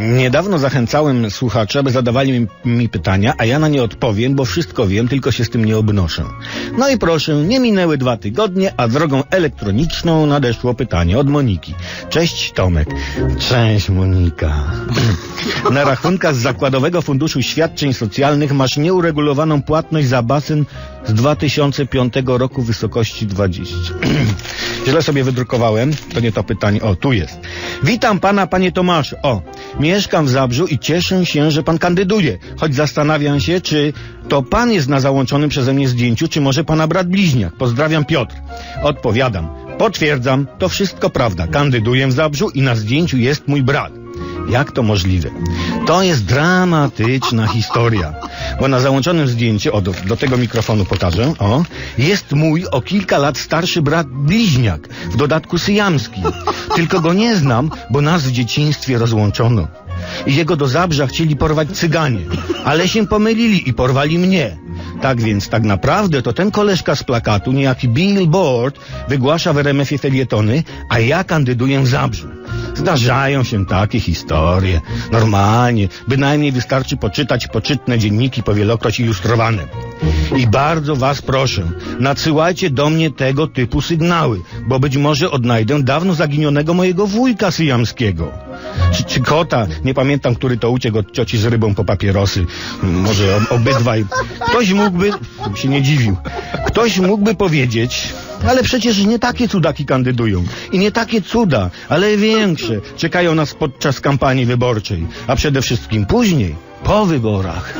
Niedawno zachęcałem słuchaczy, aby zadawali mi, pytania, a ja na nie odpowiem, bo wszystko wiem, tylko się z tym nie obnoszę. No i proszę, nie minęły dwa tygodnie, a drogą elektroniczną nadeszło pytanie od Moniki. Cześć Tomek. Cześć Monika. na rachunkach z Zakładowego Funduszu Świadczeń Socjalnych masz nieuregulowaną płatność za basen z 2005 roku w wysokości 20. Źle sobie wydrukowałem, to nie to pytanie. O, tu jest. Witam pana, panie Tomaszu. O, mieszkam w Zabrzu i cieszę się, że pan kandyduje. Choć zastanawiam się, czy to pan jest na załączonym przeze mnie zdjęciu, czy może pana brat bliźniak. Pozdrawiam Piotr. Odpowiadam. Potwierdzam, to wszystko prawda. Kandyduję w Zabrzu i na zdjęciu jest mój brat. Jak to możliwe? To jest dramatyczna historia. Bo na załączonym zdjęciu, o do, do tego mikrofonu pokażę, o, jest mój o kilka lat starszy brat bliźniak, w dodatku syjamski. Tylko go nie znam, bo nas w dzieciństwie rozłączono. I jego do Zabrza chcieli porwać cyganie, ale się pomylili i porwali mnie. Tak więc tak naprawdę to ten koleżka z plakatu, niejaki Billboard, wygłasza w RMF-ie felietony, a ja kandyduję w Zabrzu. Zdarzają się takie historie. Normalnie. Bynajmniej wystarczy poczytać poczytne dzienniki powielokroć ilustrowane. I bardzo was proszę, nadsyłajcie do mnie tego typu sygnały, bo być może odnajdę dawno zaginionego mojego wujka syjamskiego. Czy, czy kota, nie pamiętam, który to uciekł od cioci z rybą po papierosy. Może ob- obydwaj. Ktoś mógłby, się nie dziwił, ktoś mógłby powiedzieć, ale przecież nie takie cudaki kandydują. I nie takie cuda, ale większe czekają nas podczas kampanii wyborczej, a przede wszystkim później, po wyborach.